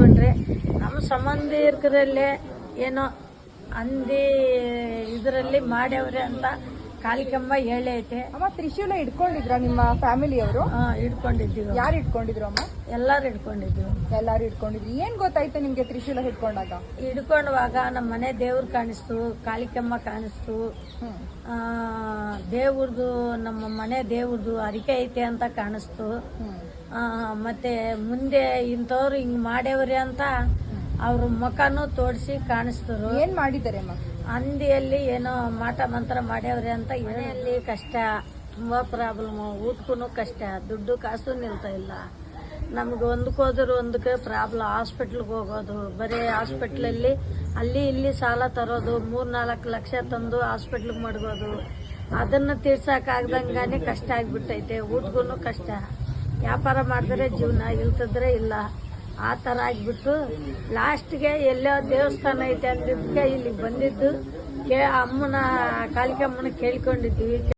ಇಟ್ಕೊಂಡ್ರೆ ನಮ್ಮ ಸಂಬಂಧಿಕರಲ್ಲೇ ಏನೋ ಅಂದಿ ಇದರಲ್ಲಿ ಮಾಡ್ಯವ್ರೆ ಅಂತ ಕಾಳಿಕಮ್ಮ ಐತೆ. ಅಮ್ಮ ತ್ರಿಶೂಲ ಇಟ್ಕೊಂಡಿದ್ರ ನಿಮ್ಮ ಫ್ಯಾಮಿಲಿಯವರು? ಆ, ಇಟ್ಕೊಂಡಿದ್ದೀವಿ. ಯಾರು ಇಟ್ಕೊಂಡಿದ್ರು ಅಮ್ಮ? ಎಲ್ಲಾರು ಇಟ್ಕೊಂಡಿದ್ದೀವಿ. ಎಲ್ಲಾರು ಇಟ್ಕೊಂಡಿದ್ರು. ಏನ್ ಗೊತ್ತಾಯ್ತು ನಿಮ್ಗೆ ತ್ರಿಶೂಲ ಹಿಡ್ಕೊಂಡಾಗ? ಹಿಡ್ಕೊಂಡಾಗ ನಮ್ಮ ಮನೆ ದೇವ್ರು ಕಾಣಿಸ್ತು ಕಾಳಿಕಮ್ಮ ಕಾಣಿಸ್ತು. ದೇವ್ರದು ನಮ್ಮ ಮನೆ ದೇವ್ರದು ಅರಿಕೆ ಐತೆ ಅಂತ ಕಾಣಿಸ್ತು. ಮತ್ತೆ ಮುಂದೆ ಇಂಥವ್ರು ಹಿಂಗ್ ಮಾಡೇವ್ರಿ ಅಂತ ಅವ್ರ ಮುಖನೂ ತೋರಿಸಿ ಕಾಣಿಸ್ತರು. ಏನ್ ಮಾಡಿದ್ದಾರೆ ಅಂದಿಯಲ್ಲಿ ಹಂದಿಯಲ್ಲಿ ಏನೋ ಮಾಟ ಮಂತ್ರ ಮಾಡ್ಯಾವ್ರಿ ಅಂತ ಮನೆಯಲ್ಲಿ ಕಷ್ಟ ತುಂಬಾ ಪ್ರಾಬ್ಲಮ್ ಊಟಕ್ಕೂ ಕಷ್ಟ ದುಡ್ಡು ಕಾಸು ನಿಲ್ತಾ ಇಲ್ಲ. ನಮ್ಗೆ ಒಂದಕ್ಕೆ ಹೋದ್ರೆ ಒಂದಕ್ಕೆ ಪ್ರಾಬ್ಲಮ್ ಹಾಸ್ಪಿಟ್ಲ್ಗೆ ಹೋಗೋದು ಬರೀ ಹಾಸ್ಪಿಟ್ಲಲ್ಲಿ ಅಲ್ಲಿ ಇಲ್ಲಿ ಸಾಲ ತರೋದು ಮೂರ್ ನಾಲ್ಕು ಲಕ್ಷ ತಂದು ಹಾಸ್ಪಿಟ್ಲ್ಗೆ ಮಡಗೋದು. ಅದನ್ನ ತೀರ್ಸಕ್ಕಾಗ್ದಂಗಾನೆ ಕಷ್ಟ ಆಗ್ಬಿಟ್ಟೈತೆ. ಊಟಕ್ಕೂ ಕಷ್ಟ. ವ್ಯಾಪಾರ ಮಾಡಿದ್ರೆ ಜೀವನ ಇಲ್ತಿದ್ರೆ ಇಲ್ಲ. ಆ ಥರ ಆಗಿಬಿಟ್ಟು ಲಾಸ್ಟ್ಗೆ ಎಲ್ಲೋ ದೇವಸ್ಥಾನ ಐತೆ ಅಂದಿದ್ದಕ್ಕೆ ಇಲ್ಲಿಗೆ ಬಂದಿದ್ದು. ಕೇ ಅಮ್ಮನ ಕಾಳಿಕಮ್ಮನ ಕೇಳ್ಕೊಂಡಿದ್ವಿ.